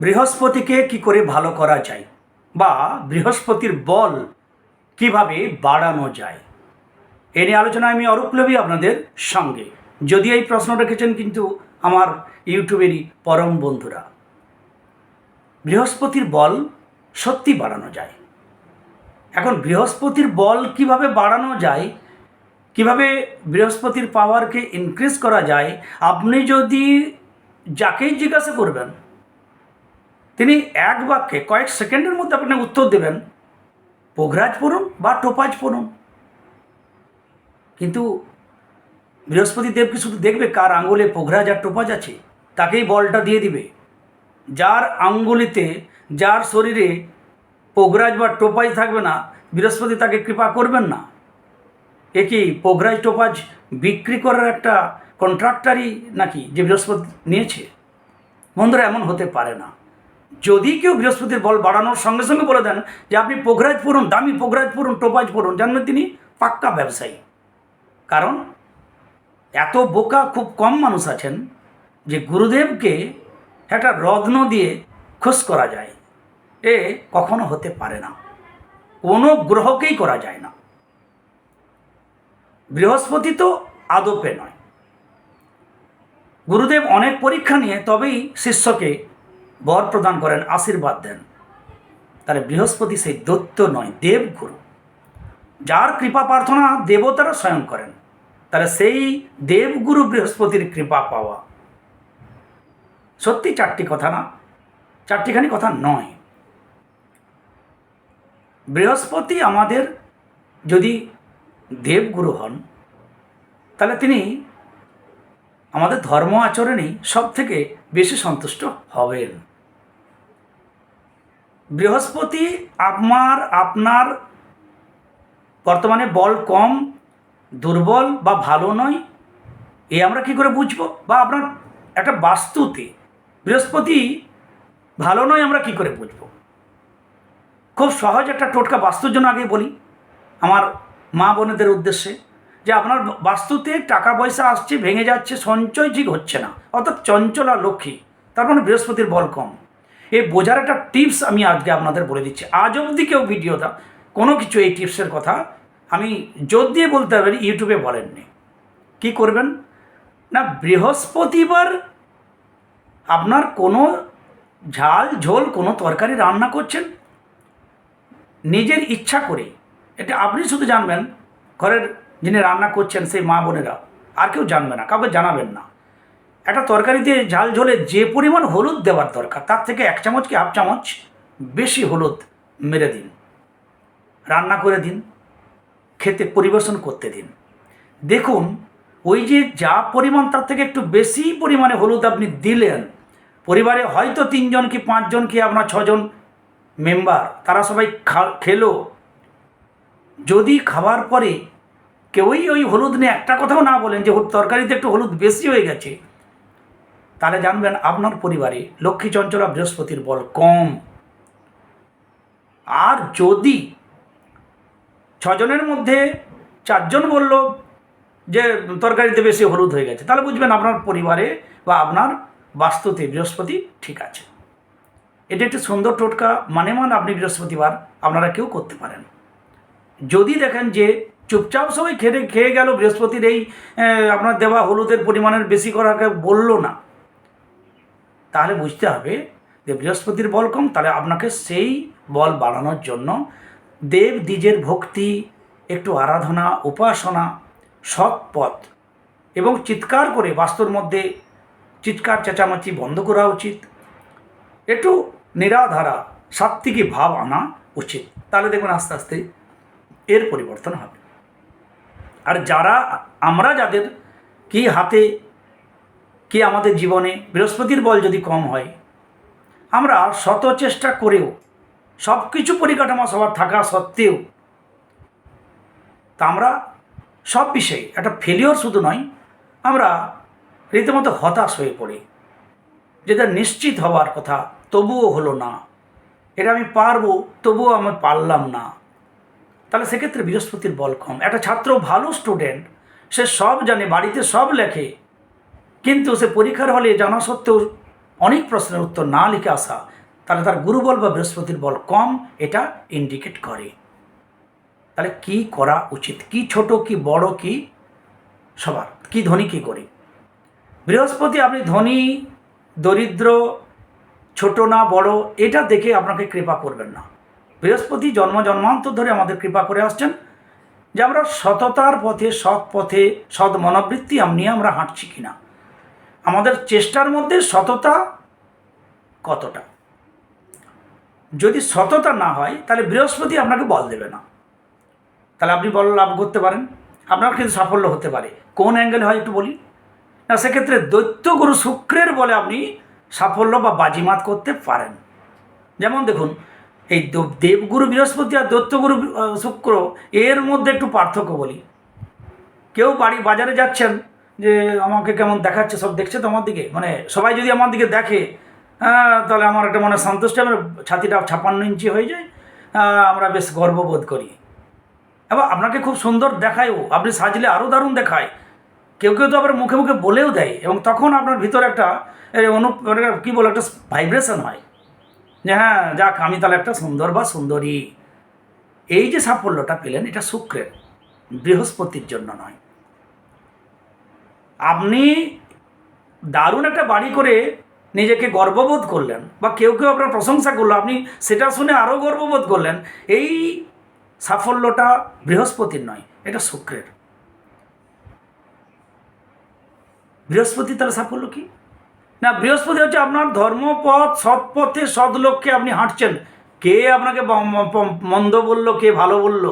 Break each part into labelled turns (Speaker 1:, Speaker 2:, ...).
Speaker 1: বৃহস্পতিকে কি করে ভালো করা যায় বা বৃহস্পতির বল কীভাবে বাড়ানো যায়? এ নিয়ে আলোচনায় আমি অরূপলবী আপনাদের সঙ্গে। যদি এই প্রশ্ন রেখেছেন কিন্তু আমার ইউটিউবেরই পরম বন্ধুরা। বৃহস্পতির বল সত্যি বাড়ানো যায়। এখন বৃহস্পতির বল কীভাবে বাড়ানো যায়, কীভাবে বৃহস্পতির পাওয়ারকে ইনক্রিজ করা যায়, আপনি যদি যাকেই জিজ্ঞাসা করবেন তিনি এক বাক্যে কয়েক সেকেন্ডের মধ্যে আপনাকে উত্তর দেবেন। পোঘরাজ পড়ুন বা টোপাজ পড়ুন। কিন্তু বৃহস্পতি দেব কি শুধু দেখবে কার আঙ্গুলে পোঘরাজ আর টোপাজ আছে? তাকেই বলটা দিয়ে দিবে। যার আঙ্গুলিতে যার শরীরে পোঘরাজ বা টোপাজ থাকবে না, বৃহস্পতি তাকে কৃপা করবেন না। এ কি পোঘরাজ টোপাজ বিক্রি করার একটা কন্ট্রাক্টারই নাকি যে বৃহস্পতি নিয়েছে? বন্ধুরা, এমন হতে পারে না। যদি কেউ বৃহস্পতির বল বাড়ানোর সঙ্গে সঙ্গে বলে দেন যে আপনি পোখরাজ পড়ুন, দামি পোখরাজ পড়ুন, টোপাজ পড়ুন জানবেন তিনি পাক্কা ব্যবসায়ী। কারণ এত বোকা খুব কম মানুষ আছেন যে গুরুদেবকে একটা রত্ন দিয়ে খুশ করা যায়। এ কখনো হতে পারে না। কোনো গ্রহকেই করা যায় না। বৃহস্পতি তো আদপে নয়। গুরুদেব অনেক পরীক্ষা নিয়ে তবেই শিষ্যকে বর প্রদান করেন, আশীর্বাদ দেন। তাহলে বৃহস্পতি সেই দৈত্য নয়, দেবগুরু। যার কৃপা প্রার্থনা দেবতারা স্বয়ং করেন। তাহলে সেই দেবগুরু বৃহস্পতির কৃপা পাওয়া। সত্যি চারটি কথা না? চারটিখানি কথা নয়। বৃহস্পতি আমাদের যদি দেবগুরু হন, তাহলে তিনি আমাদের ধর্ম আচরণেই সব থেকে বেশি সন্তুষ্ট হবেন। বৃহস্পতি আমার আপনার বর্তমানে বল কম, দুর্বল বা ভালো নয়, এ আমরা কি করে বুঝব? বা আপনার একটা বাস্তুতে বৃহস্পতি ভালো নয় আমরা কি করে বুঝব? খুব সহজ একটা টোটকা বাস্তুর জন্য আগে বলি আমার মা বোনেদের উদ্দেশ্যে যে আপনার বাস্তুতে টাকা পয়সা আসছে, ভেঙে যাচ্ছে, সঞ্চয় ঠিক হচ্ছে না, অর্থাৎ চঞ্চল লক্ষ্মী, তার মানে বৃহস্পতির বল কম। এই বোঝার একটা টিপস আমি আজকে আপনাদের বলে দিচ্ছি। আজ অবধি কেউ ভিডিওটা কোনো কিছু এই টিপসের কথা আমি জোর দিয়ে বলতে পারি ইউটিউবে বলেননি। কি করবেন? না, বৃহস্পতিবার আপনার কোনো ঝাল ঝোল, কোনো তরকারি রান্না করছেন, নিজের ইচ্ছা করে, এটা আপনি শুধু জানবেন, ঘরের যিনি রান্না করছেন, সেই মা বোনেরা, আর কেউ জানবে না, কাউকে জানাবেন না। একটা তরকারিতে ঝাল ঝোলে যে পরিমাণ হলুদ দেওয়ার দরকার, তার থেকে এক চামচ কি হাফ চামচ বেশি হলুদ মেরে দিন। রান্না করে দিন, খেতে পরিবেশন করতে দিন। দেখুন, ওই যে যা পরিমাণ তার থেকে একটু বেশি পরিমাণে হলুদ আপনি দিলেন, পরিবারে হয়তো তিনজন কি পাঁচজন কি আপনার ছজন মেম্বার, তারা সবাই খেলো। যদি খাবার পরে কেউই ওই হলুদ নিয়ে একটা কথাও না বলেন যে তরকারিতে একটু হলুদ বেশি হয়ে গেছে। তাহলে জানবেন আপনার পরিবারে লক্ষ্মী চঞ্চলা বৃহস্পতির বল কম। আর যদি ছজনের মধ্যে চারজন বলল যে তরকারিতে বেশি হলুদ হয়ে গেছে, তাহলে বুঝবেন আপনার পরিবারে বা আপনার বাস্তুতে বৃহস্পতি ঠিক আছে। এটা একটি সুন্দর টোটকা মানে মান আপনি বৃহস্পতিবার আপনারা কেউ করতে পারেন। যদি দেখেন যে চুপচাপ সবাই খেয়ে খেয়ে গেল বৃহস্পতির এই আপনার দেওয়া হলুদের পরিমাণের বেশি করাকে বলল না তাহলে বুঝতে হবে যে বৃহস্পতির বল কম, তাহলে আপনাকে সেই বল বাড়ানোর জন্য দেব দ্বিজের ভক্তি, একটু আরাধনা, উপাসনা, সৎ পথ এবং চিৎকার করে বাস্তুর মধ্যে চিৎকার, চেঁচামেচি বন্ধ করা উচিত। একটু নিরাধারা সাত্বিকী ভাব আনা উচিত। তাহলে দেখবেন আস্তে আস্তে এর পরিবর্তন হবে। আর যারা, আমরা যাদের কি হাতে কি আমাদের জীবনে বৃহস্পতির বল যদি কম হয়? আমরা শত চেষ্টা করেও সব কিছু পরিকাঠামো সবার থাকা সত্ত্বেও, তা আমরা সব বিষয়ে একটা ফেলিওর শুধু নয়, আমরা রীতিমতো হতাশ হয়ে পড়ি। যেটা নিশ্চিত হওয়ার কথা তবুও হলো না। এটা আমি পারব, তবুও আমি পারলাম না। তাহলে সেক্ষেত্রে বৃহস্পতির বল কম। একটা ছাত্র ভালো স্টুডেন্ট সে সব জানে, বাড়িতে সব লেখে কিন্তু সে পরীক্ষার হলে জানা সত্ত্বেও অনেক প্রশ্নের উত্তর না লিখে আসা, তাহলে তার গুরুবল বা বৃহস্পতির বল কম, এটা ইন্ডিকেট করে। তাহলে কি করা উচিত? কি ছোট, কি বড়, কি সবার? কি ধনী, কি করি বৃহস্পতি, আপনি ধনী, দরিদ্র, ছোট না বড়, এটা দেখে আপনাকে কৃপা করবেন না। বৃহস্পতি জন্ম, জন্মান্তর ধরে আমাদের কৃপা করে আসছেন যে আমরা সততার পথে, সৎ পথে, সৎ মনোবৃত্তি নিয়ে আমরা হাঁটছি কিনা। আমাদের চেষ্টার মধ্যে সততা কতটা? যদি সততা না হয়, তাহলে বৃহস্পতি আপনাকে বল দেবে না। তাহলে আপনি বল লাভ করতে পারেন। আপনার কিন্তু সাফল্য হতে পারে। কোন অ্যাঙ্গেল হয় একটু বলি? না, সেক্ষেত্রে দৈত্যগুরু শুক্রের বলে আপনি সাফল্য বা বাজিমাত করতে পারেন। যেমন দেখুন, এই দেবগুরু বৃহস্পতি আর দৈত্যগুরু শুক্র, এর মধ্যে একটু পার্থক্য বলি। কেউ বাড়ি, বাজারে যাচ্ছেন যে আমাকে কেমন দেখাচ্ছে সব দেখছে তো আমার দিকে? মানে সবাই যদি আমার দিকে দেখে হ্যাঁ, তাহলে আমার একটা মনে সন্তুষ্ট আমার ছাতিটা ছাপান্ন ইঞ্চি হয়ে যায় আমরা বেশ গর্ববোধ করি। এবং আপনাকে খুব সুন্দর দেখায়ও আপনি সাজলে আরও দারুণ দেখায়। কেউ কেউ তো আবার মুখে মুখে বলেও দেয় এবং তখন আপনার ভিতরে একটা অনু মানে কী বলে একটা ভাইব্রেশন হয়। যে হ্যাঁ যাক আমি তাহলে একটা সুন্দর বা সুন্দরী। এই যে সাফল্যটা পেলেন এটা শুক্রের বৃহস্পতির জন্য নয়। আপনি দারুণ একটা বাড়ি করে নিজেকে গর্ববোধ করলেন বা কেউ কেউ আপনার প্রশংসা করল, আপনি সেটা শুনে আরও গর্ববোধ করলেন, এই সাফল্যটা বৃহস্পতির নয়, এটা শুক্রের। বৃহস্পতি তার সাফল্য কি? না, বৃহস্পতি হচ্ছে আপনার ধর্মপথ সৎ পথে সৎ লক্ষ্যে আপনি হাঁটছেন। কে আপনাকে মন্দ বলল, কে ভালো বলল,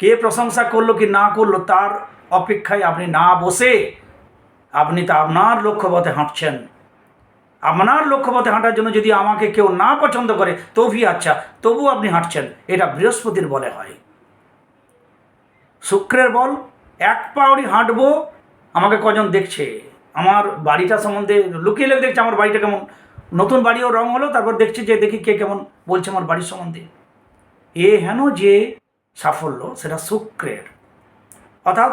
Speaker 1: কে প্রশংসা করল, কি না করল, তার অপেক্ষায় আপনি না বসে আপনি তা আপনার লক্ষ্যপথে হাঁটছেন। আপনার লক্ষ্যপথে হাঁটার জন্য যদি আমাকে কেউ না পছন্দ করে তবুই আচ্ছা তবু আপনি হাঁটছেন। এটা বৃহস্পতির বলে হয়। শুক্রের বল, এক পাউরি হাঁটবো, আমাকে কজন দেখছে? আমার বাড়িটা সম্বন্ধে লুকিয়ে লেগে দেখছে আমার বাড়িটা কেমন। নতুন বাড়িও রং হলো, তারপর দেখছি যে দেখি কে কেমন বলছে আমার বাড়ির সম্বন্ধে। এ হেন যে সাফল্য, সেটা শুক্রের। অর্থাৎ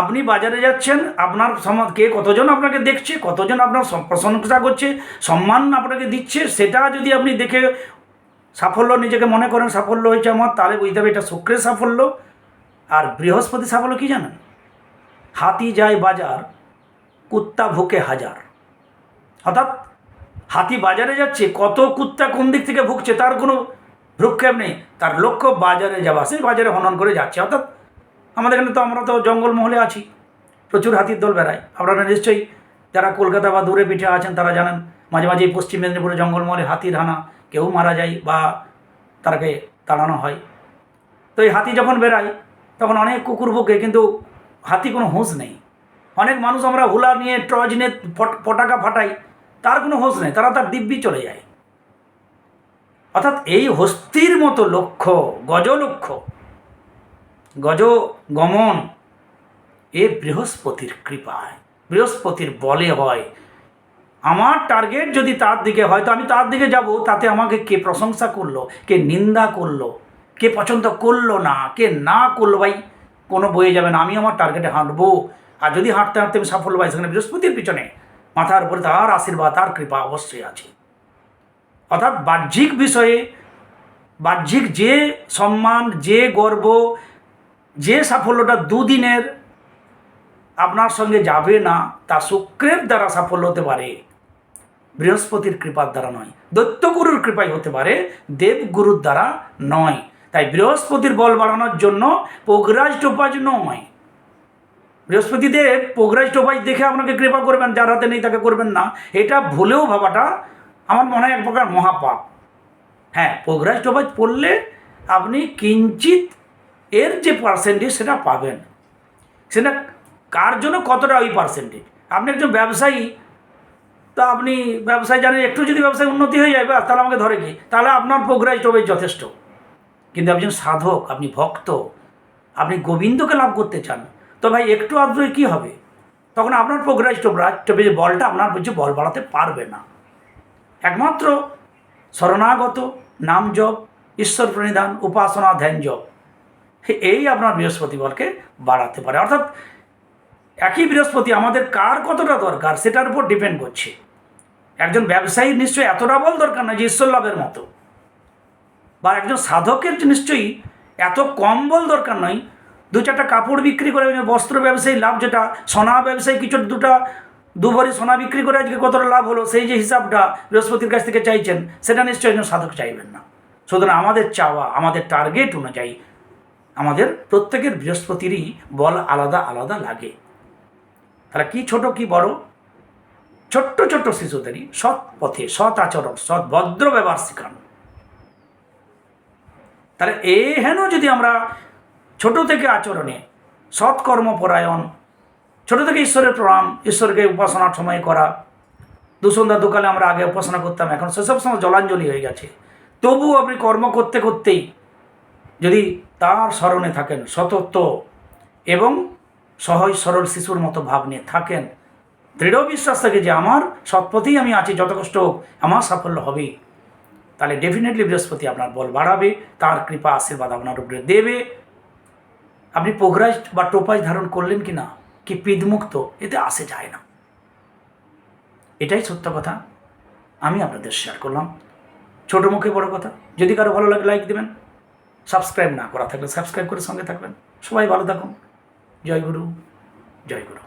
Speaker 1: আপনি বাজারে যাচ্ছেন, আপনার কে কতজন আপনাকে দেখছে, কতজন আপনার প্রশংসা করছে, সম্মান আপনাকে দিচ্ছে, সেটা যদি আপনি দেখে সাফল্য, নিজেকে মনে করেন সাফল্য হয়েছে আমার, তাহলে বুঝতে হবে এটা শুক্রের সাফল্য। আর বৃহস্পতি সাফল্য কি জানেন? হাতি যায় বাজার, কুত্তা ভুকে হাজার। অর্থাৎ হাতি বাজারে যাচ্ছে, কত কুত্তা কোন দিক থেকে ভুগছে তার কোনো ভ্রুক্ষেপ নেই। তার লক্ষ্য বাজারে যাওয়া সেই বাজারে হনন করে যাচ্ছে। অর্থাৎ আমাদের এখানে তো আমরা তো জঙ্গলমহলে আছি। প্রচুর হাতির দল বেড়ায়। আপনারা নিশ্চয়ই যারা কলকাতা বা দূরে পিঠে আছেন, তারা জানেন, মাঝে মাঝে পশ্চিম মেদিনীপুরে জঙ্গলমহলে হাতির হানা কেউ মারা যায় বা তারাকে তাড়ানো হয়। তো এই হাতি যখন বেড়ায়, তখন অনেক কুকুর ভোগে, কিন্তু হাতি কোনো হুঁশ নেই। অনেক মানুষ আমরা হুলা নিয়ে টর্চ নিয়ে পটাকা ফাটাই, তার কোনো হোশ নেই, তারা তার দিব্যি চলে যায়। অর্থাৎ এই হস্তির মতো লক্ষ্য গজ লক্ষ্য গজ গমন, এ বৃহস্পতির কৃপায়। বৃহস্পতির বলে হয়, আমার টার্গেট যদি তার দিকে হয়, তো আমি তার দিকে যাব। তাতে আমাকে কে প্রশংসা করল, কে নিন্দা করল, কে পছন্দ করল না, কে না করল, ভাই, কোনো বয়ে যাবে না। আমি আমার টার্গেটে হাঁটবো। আর যদি হাঁটতে হাঁটতে আমি সাফল্য পাই, সেখানে বৃহস্পতির পিছনে মাথার উপরে তার আশীর্বাদ, তার কৃপা অবশ্যই আছে। অর্থাৎ বাহ্যিক বিষয়ে, বাহ্যিক যে সম্মান, যে গর্ব যে সাফল্যটা দুদিনের আপনার সঙ্গে যাবে না, তা শুক্রের দ্বারা সাফল্য হতে পারে। বৃহস্পতির কৃপার দ্বারা নয়। দৈত্যগুরুর কৃপাই হতে পারে, দেবগুরুর দ্বারা নয়। তাই বৃহস্পতির বল বাড়ানোর জন্য পোগরাজ টোপাজ নয়। বৃহস্পতি দেব, পোগরাজ টোপাজ দেখে আপনাকে কৃপা করবেন, যার হাতে নেই তাকে করবেন না। এটা ভুলেও ভাবাটা আমার মনে হয় এক প্রকার মহাপাপ। হ্যাঁ পোগরাজ টোপাজ পড়লে আপনি কিঞ্চিত এর যে পার্সেন্টেজ সেটা পাবেন। সেটা কার জন্য কতটা ওই পার্সেন্টেজ আপনি একজন ব্যবসায়ী তা আপনি ব্যবসায় জানেন একটু যদি ব্যবসায় উন্নতি হয়ে যায় ব্যাস, তাহলে আমাকে ধরে কি তাহলে আপনার প্রোগ্রাইজ হবে যথেষ্ট। কিন্তু একজন সাধক আপনি ভক্ত আপনি গোবিন্দকে লাভ করতে চান তো ভাই একটু আগ্রহে কী হবে? তখন আপনার টোবরাজ তবে যে বলটা আপনার বলছে বল বাড়াতে পারবে না। একমাত্র শরণাগত নাম জপ ঈশ্বর প্রণিধান উপাসনা ধ্যান জপ এই আপনার বৃহস্পতি বলকে বাড়াতে পারে। অর্থাৎ একই বৃহস্পতি আমাদের কার কতটা দরকার সেটার উপর ডিপেন্ড করছে। একজন ব্যবসায়ীর নিশ্চয়ই এতটা বল দরকার নয় যে ঈশ্বর লাভের মতো। বা একজন সাধকের নিশ্চয়ই এত কম বল দরকার নয়। দু চারটা কাপড় বিক্রি করে বস্ত্র ব্যবসায়ী লাভ যেটা, সোনা ব্যবসায়ী কিছু দুটা দু ভরি সোনা বিক্রি করে আজকে কতটা লাভ হলো, সেই যে হিসাবটা বৃহস্পতির কাছ থেকে চাইছেন, সেটা নিশ্চয়ই একজন সাধক চাইবেন না। সুতরাং আমাদের চাওয়া, আমাদের টার্গেট অনুযায়ী আমাদের প্রত্যেকের বৃহস্পতিরই বল আলাদা আলাদা লাগে। তাহলে কি ছোট, কি বড়? ছোট্ট ছোট্ট শিশুদেরই সৎ পথে, সৎ আচরণ, সৎ ভদ্র ব্যবহার শেখানো। তাহলে এ হেন যদি আমরা ছোট থেকে আচরণে সৎকর্মপরায়ণ ছোট থেকে ঈশ্বরের প্রণাম, ঈশ্বরকে উপাসনার সময় করা, দুসন্ধ্যা দোকানে আমরা আগে উপাসনা করতাম, এখন সেসব সময় জলাঞ্জলি হয়ে গেছে। তবু আপনি কর্ম করতে করতেই যদি তার স্মরণে থাকেন সতত্ব এবং সহজ সরল শিশুর মতো ভাব নিয়ে থাকেন, দৃঢ় বিশ্বাস থাকে যে আমার সৎপথেই আমি আছি, যত কষ্ট হোক আমার সাফল্য হবেই। তাহলে ডেফিনেটলি বৃহস্পতি আপনার বল বাড়াবে, তার কৃপা আশীর্বাদ আপনার উপরে দেবে। আপনি পোগরাজ বা টোপাজ ধারণ করলেন কি না, কি পিদমুক্ত এতে আসে যায় না। এটাই সত্য কথা। আমি আপনাদের শেয়ার করলাম। ছোটো মুখে বড় কথা। যদি কারও ভালো লাগে লাইক দেবেন। সাবস্ক্রাইব না করা থাকলে সাবস্ক্রাইব করে সঙ্গে থাকবেন। সবাই ভালো থাকুন। জয় গুরু জয় গুরু।